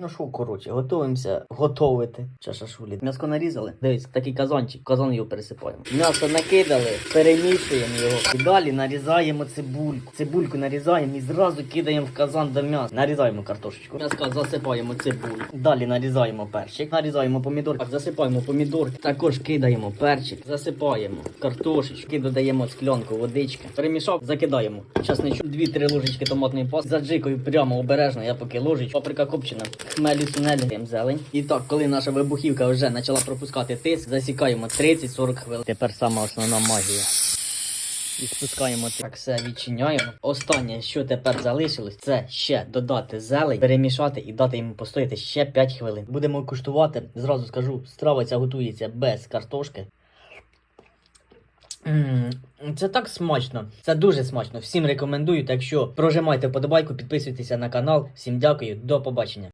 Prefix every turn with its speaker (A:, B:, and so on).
A: Ну що, коротше, готуємося готовити. Чашашулі. М'яско нарізали. Дивіться, такий казанчик, казан його пересипаємо. М'ясо накидали, перемішуємо його. І далі нарізаємо цибульку. Цибульку нарізаємо і зразу кидаємо в казан до м'яса. Нарізаємо картошечку. М'яска засипаємо цибулю. Далі нарізаємо перчик, нарізаємо помідор, засипаємо помідор. Також кидаємо перчик, засипаємо картошечку, додаємо склянку водички. Перемішав, закидаємо. Часничок, 2-3 ложечки томатної пасти. Заджикою прямо обережно, я поки ложечку. Паприка копчена, хмелі сунелі, даємо зелень. І так, коли наша вибухівка вже почала пропускати тиск, засікаємо 30-40 хвилин. Тепер сама основна магія. І спускаємо так все відчиняємо. Останнє, що тепер залишилось, це ще додати зелень, перемішати і дати йому постояти ще 5 хвилин. Будемо куштувати. Зразу скажу, страва ця готується без картошки. М, Це так смачно. Це дуже смачно. Всім рекомендую. Так що прожимайте вподобайку, підписуйтеся на канал. Всім дякую, до побачення.